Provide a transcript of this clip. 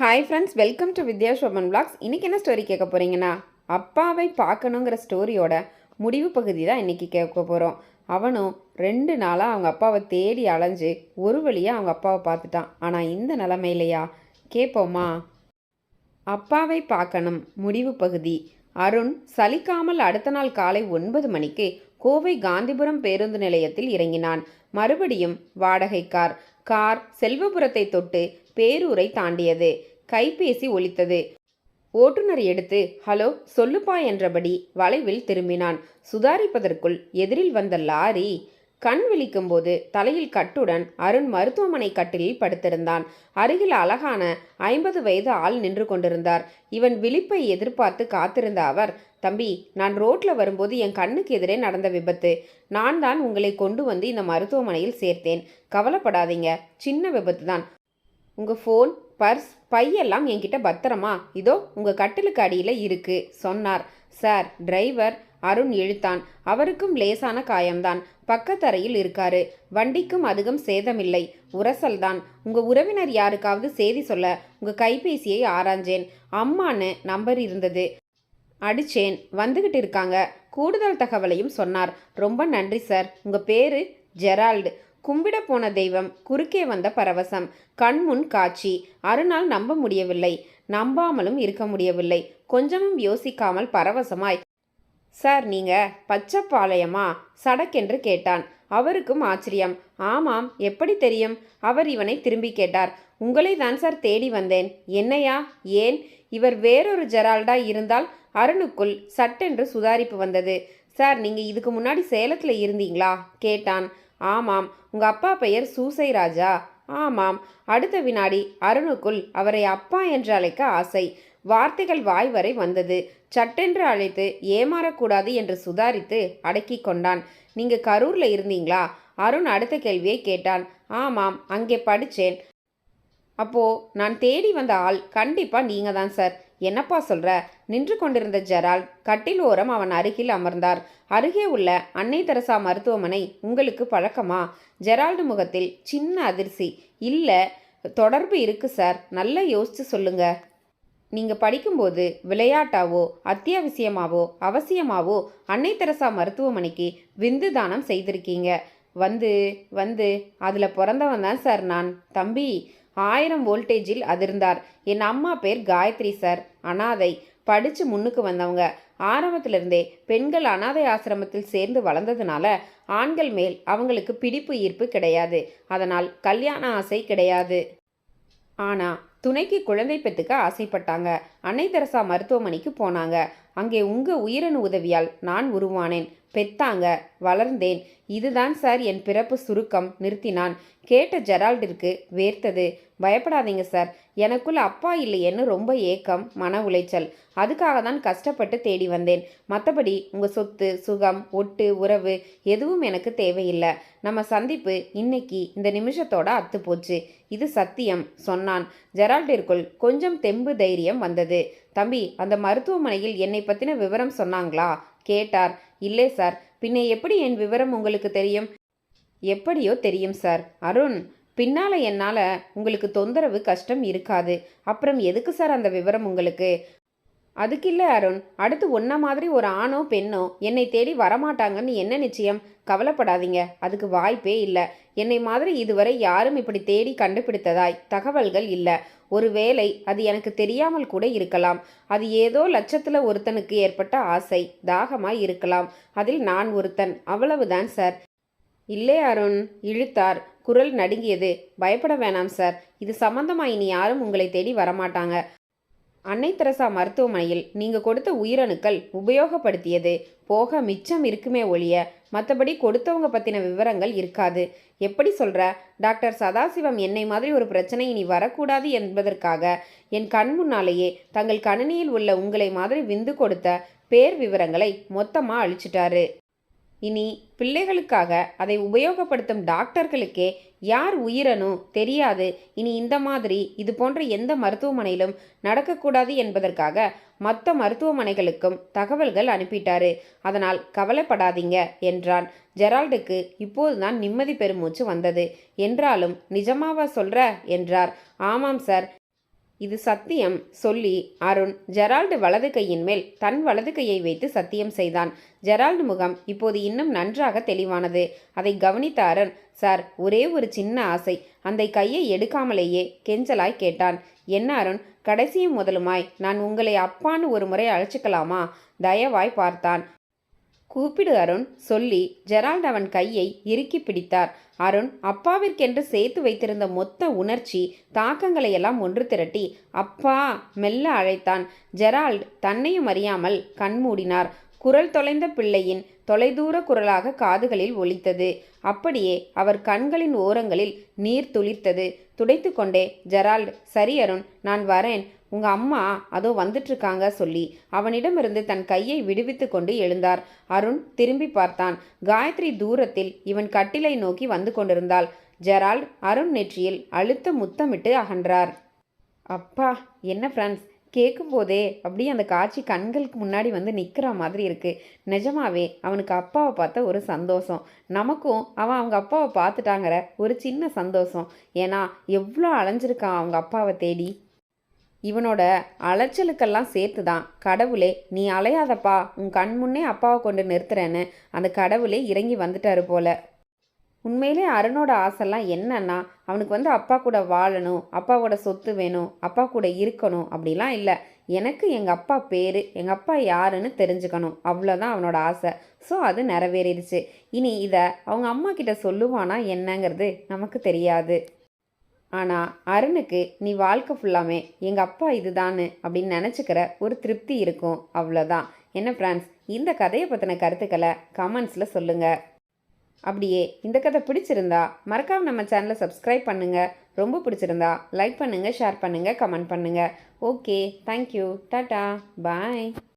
Hi friends welcome to Vidya Shobhan vlogs இன்றைக்கி என்ன story கேட்க போகிறீங்கன்னா அப்பாவை பார்க்கணுங்கிற ஸ்டோரியோட முடிவு பகுதி தான் இன்றைக்கி கேட்க போகிறோம் அவனும் ரெண்டு நாளாக அவங்க அப்பாவை தேடி அலைஞ்சு ஒரு வழியாக அவங்க அப்பாவை பார்த்துட்டான். ஆனால் இந்த நிலமையிலையா? கேட்போமா? அப்பாவை பார்க்கணும் முடிவு பகுதி. அருண் சலிக்காமல் அடுத்த நாள் காலை ஒன்பது மணிக்கு கோவை காந்திபுரம் பேருந்து நிலையத்தில் இறங்கினான். மறுபடியும் வாடகை கார் கார் செல்வபுரத்தை தொட்டு பேரூரை தாண்டியது. கைபேசி ஒலித்தது. ஓட்டுநர் எடுத்து ஹலோ சொல்லுப்பா என்றபடி வளைவில் திரும்பினான். சுதாரிப்பதற்குள் எதிரில் வந்த லாரி கண் விழிக்கும்போது தலையில் கட்டுடன் அருண் மருத்துவமனை கட்டிலில் படுத்திருந்தான். அருகில் அழகான ஐம்பது வயது ஆள் நின்று கொண்டிருந்தார். இவன் விழிப்பை எதிர்பார்த்து காத்திருந்த அவர் தம்பி நான் ரோட்ல வரும்போது என் கண்ணுக்கு எதிரே நடந்த விபத்து. நான் தான் உங்களை கொண்டு வந்து இந்த மருத்துவமனையில் சேர்த்தேன். கவலைப்படாதீங்க. சின்ன விபத்து தான் உங்க ஃபோன் பர்ஸ் பையெல்லாம் என்கிட்ட பத்திரமா? இதோ உங்கள் கட்டிலுக்கு அடியில் இருக்கு சொன்னார். சார் டிரைவர் அருண் இழுத்தான். அவருக்கும் லேசான காயம்தான். பக்கத்தரையில் இருக்காரு. வண்டிக்கும் அதிகம் சேதமில்லை. உரசல்தான். உங்க உறவினர் யாருக்காவது செய்தி சொல்ல உங்க கைபேசியை ஆராய்ஞ்சேன் அம்மான்னு நம்பர் இருந்தது. அடிச்சேன். வந்துகிட்டு இருக்காங்க. கூடுதல் தகவலையும் சொன்னார். ரொம்ப நன்றி சார். உங்க பேரு ஜெரால்டு. கும்பிட போன தெய்வம் குறுக்கே வந்த பரவசம். கண்முன் காட்சி. அருணால் நம்ப முடியவில்லை. நம்பாமலும் இருக்க முடியவில்லை. கொஞ்சமும் யோசிக்காமல் பரவசமாய் சார் நீங்க பச்சைப்பாளையமா? சடக்கென்று கேட்டான். அவருக்கும் ஆச்சரியம். ஆமாம். எப்படி தெரியும்? அவர் இவனை திரும்பி கேட்டார். உங்களை தான் சார் தேடி வந்தேன். என்னையா? ஏன்? இவர் வேறொரு ஜெரால்டா இருந்தால் அருணுக்குள் சட்டென்று சுதாரிப்பு வந்தது. சார் நீங்க இதுக்கு முன்னாடி சேலத்துல இருந்தீங்களா? கேட்டான். ஆமாம் உங்க அப்பா பெயர் சூசை ராஜா. ஆமாம் அடுத்த வினாடி அருணுக்குள் அவரை அப்பா என்று அழைக்க ஆசை. வார்த்தைகள் வாய் வரை வந்தது. சட்டென்று அழைத்து ஏமாறக்கூடாது என்று சுதாரித்து அடக்கி கொண்டான். நீங்க கரூர்ல இருந்தீங்களா? அருண் அடுத்த கேள்வியை கேட்டான். ஆமாம் அங்கே படிச்சேன். அப்போ நான் தேடி வந்த ஆள் கண்டிப்பா நீங்க தான் சார். என்னப்பா சொல்ற? நின்று கொண்டிருந்த ஜெரால் கட்டில் ஓரம் அவன் அருகில் அமர்ந்தார். அருகே உள்ள அன்னை தெரசா மருத்துவமனை உங்களுக்கு பழக்கமா? ஜெரால்டு முகத்தில் சின்ன அதிர்ச்சி. இல்ல தொடர்பு இருக்கு சார். நல்லா யோசிச்சு சொல்லுங்க. நீங்க படிக்கும்போது விளையாட்டாவோ அத்தியாவசியமாவோ அவசியமாவோ அன்னை தெரசா மருத்துவமனைக்கு விந்து தானம் செய்திருக்கீங்க. வந்து வந்து அதில் பிறந்தவன் தான் சார் நான். தம்பி ஆயிரம் வோல்டேஜில் அதிர்ந்தார். என் அம்மா பேர் காயத்ரி சார் அனாதை. படித்து முன்னுக்கு வந்தவங்க. ஆரம்பத்திலிருந்தே பெண்கள் அனாதை ஆசிரமத்தில் சேர்ந்து வளர்ந்ததுனால ஆண்கள் மேல் அவங்களுக்கு பிடிப்பு ஈர்ப்பு கிடையாது. அதனால் கல்யாண ஆசை கிடையாது. ஆனால் துணைக்கு குழந்தை பெற்றுக்க ஆசைப்பட்டாங்க. அன்னை தெரசா மருத்துவமனைக்கு போனாங்க. அங்கே உங்கள் உயிரணு உதவியால் நான் உருவானேன். பெத்தாங்க வளர்ந்தேன். இதுதான் சார் என் பிறப்பு சுருக்கம். நிறுத்தினான். கேட்ட ஜெரால்டிற்கு வேர்த்தது. பயப்படாதீங்க சார். எனக்குள்ள அப்பா இல்லையேன்னு ரொம்ப ஏக்கம் மன உளைச்சல். அதுக்காக தான் கஷ்டப்பட்டு தேடி வந்தேன். மற்றபடி உங்கள் சொத்து சுகம் ஒட்டு உறவு எதுவும் எனக்கு தேவையில்லை. நம்ம சந்திப்பு இன்னைக்கு இந்த நிமிஷத்தோட அத்து போச்சு. இது சத்தியம் சொன்னான். ஜெரால்டிற்குள் கொஞ்சம் தெம்பு தைரியம் வந்தது. தம்பி அந்த மருத்துவமனையில் என்னை பற்றின விவரம் சொன்னாங்களா? கேட்டார். இல்லை சார். பின்னே எப்படி என் விவரம் உங்களுக்கு தெரியும்? எப்படியோ தெரியும் சார். அருண் பின்னால என்னால் உங்களுக்கு தொந்தரவு கஷ்டம் இருக்காது. அப்புறம் எதுக்கு சார் அந்த விவரம் உங்களுக்கு? அதுக்கு இல்லை அருண். அடுத்து ஒன்ன மாதிரி ஒரு ஆணோ பெண்ணோ என்னை தேடி வரமாட்டாங்கன்னு என்ன நிச்சயம்? கவலைப்படாதீங்க. அதுக்கு வாய்ப்பே இல்லை. என்னை மாதிரி இதுவரை யாரும் இப்படி தேடி கண்டுபிடித்ததாய் தகவல்கள் இல்லை. ஒருவேளை அது எனக்கு தெரியாமல் கூட இருக்கலாம். அது ஏதோ லட்சத்தில் ஒருத்தனுக்கு ஏற்பட்ட ஆசை. தாகமாய் இருக்கலாம். அதில் நான் ஒருத்தன். அவ்வளவுதான் சார். இல்லை அருண். இழுத்தார். குரல் நடுங்கியது. பயப்பட வேணாம் சார். இது சம்பந்தமா இனி யாரும் உங்களை தேடி வரமாட்டாங்க. அன்னை தெரசா மருத்துவமனையில் நீங்கள் கொடுத்த உயிரணுக்கள் உபயோகப்படுத்தியது. போக மிச்சம் இருக்குமே ஒழிய மற்றபடி கொடுத்தவங்க பற்றின விவரங்கள் இருக்காது. எப்படி சொல்கிற டாக்டர் சதாசிவம் என்னை மாதிரி ஒரு பிரச்சனை இனி வரக்கூடாது என்பதற்காக என் கண் முன்னாலேயே தங்கள் கணினியில் உள்ள உங்களை மாதிரி விந்து கொடுத்த பேர் விவரங்களை மொத்தமாக அழிச்சிட்டாரு. இனி பிள்ளைகளுக்காக அதை உபயோகப்படுத்தும் டாக்டர்களுக்கே யார் உயிரனும் தெரியாது. இனி இந்த மாதிரி இது போன்ற எந்த மருத்துவமனையிலும் நடக்கக்கூடாது என்பதற்காக மற்ற மருத்துவமனைகளுக்கும் தகவல்கள் அனுப்பிட்டாரு. அதனால் கவலைப்படாதீங்க என்றான். ஜெரால்டுக்கு இப்போதுதான் நிம்மதி பெருமூச்சு வந்தது. என்றாலும் நிஜமாவா சொல்ற? என்றார். ஆமாம் சார். இது சத்தியம் சொல்லி அருண் ஜெரால்டு வலது கையின் மேல் தன் வலது கையை வைத்து சத்தியம் செய்தான். ஜெரால்டு முகம் இப்போது இன்னும் நன்றாக தெளிவானது. அதை கவனித்த அருண் சார் ஒரே ஒரு சின்ன ஆசை. அந்த கையை எடுக்காமலேயே கெஞ்சலாய் கேட்டான். என்ன அருண் கடைசியும் முதலுமாய் நான் உங்களை அப்பான்னு ஒரு முறை அழைச்சிக்கலாமா? தயவாய் பார்த்தான். கூப்பிடு அருண். சொல்லி ஜெரால்ட் அவன் கையை இறுக்கி பிடித்தார். அருண் அப்பாவிற்கென்று சேர்த்து வைத்திருந்த மொத்த உணர்ச்சி தாக்கங்களை எல்லாம் ஒன்று திரட்டி அப்பா மெல்ல அழைத்தான். ஜெரால்ட் தன்னையும் அறியாமல் கண்மூடினார். குரல் தொலைந்த பிள்ளையின் தொலைதூர குரலாக காதுகளில் ஒலித்தது. அப்படியே அவர் கண்களின் ஓரங்களில் நீர் துளிர்த்தது. துடைத்து கொண்டே ஜெரால்ட் சரி அருண். நான் வரேன். உங்க அம்மா அதோ வந்துட்டுருக்காங்க சொல்லி அவனிடமிருந்து தன் கையை விடுவித்து கொண்டு எழுந்தார். அருண் திரும்பி பார்த்தான். காயத்ரி தூரத்தில் இவன் கட்டிலை நோக்கி வந்து கொண்டிருந்தாள். ஜெரால்ட் அருண் நெற்றியில் அழுத்த முத்தமிட்டு அகன்றார். அப்பா என்ன ஃப்ரெண்ட்ஸ்? கேட்கும்போதே அப்படியே அந்த காட்சி கண்களுக்கு முன்னாடி வந்து நிற்கிற மாதிரி இருக்குது நிஜமாவே அவனுக்கு அப்பாவை பார்த்த ஒரு சந்தோஷம். நமக்கும் அவன் அவங்க அப்பாவை பார்த்துட்டாங்கிற ஒரு சின்ன சந்தோஷம். ஏன்னா எவ்வளோ அலைஞ்சிருக்கான் அவங்க அப்பாவை தேடி. இவனோட அலைச்சலுக்கெல்லாம் சேர்த்து தான் கடவுளே நீ அலையாதப்பா. உன் கண் முன்னே அப்பாவை கொண்டு நிறுத்துறேன்னு அந்த கடவுளே இறங்கி வந்துட்டாரு போல. உண்மையிலே அருணோட ஆசைலாம் என்னன்னா அவனுக்கு வந்து அப்பா கூட வாழணும் அப்பாவோட சொத்து வேணும் அப்பா கூட இருக்கணும் அப்படிலாம் இல்லை. எனக்கு எங்கள் அப்பா பேர் எங்கள் அப்பா யாருன்னு தெரிஞ்சுக்கணும். அவ்வளோதான் அவனோட ஆசை. ஸோ அது நிறைவேறிடுச்சு. இனி இதை அவங்க அம்மா கிட்ட சொல்லுவானா என்னங்கிறது நமக்கு தெரியாது. ஆனால் அருணுக்கு நீ வாழ்க்கை ஃபுல்லாமே எங்கள் அப்பா இதுதான்னு அப்படின்னு நினச்சிக்கிற ஒரு திருப்தி இருக்கும். அவ்வளோதான் என்ன ஃப்ரெண்ட்ஸ் இந்த கதையை பற்றின கருத்துக்களை கமெண்ட்ஸில் சொல்லுங்கள் அப்படியே இந்த கதை பிடிச்சிருந்தா மறக்காம நம்ம சேனலை சப்ஸ்கிரைப் பண்ணுங்கள் ரொம்ப பிடிச்சிருந்தா லைக் பண்ணுங்கள் ஷேர் பண்ணுங்கள் கமெண்ட் பண்ணுங்கள் ஓகே தேங்க்யூ டாட்டா பாய்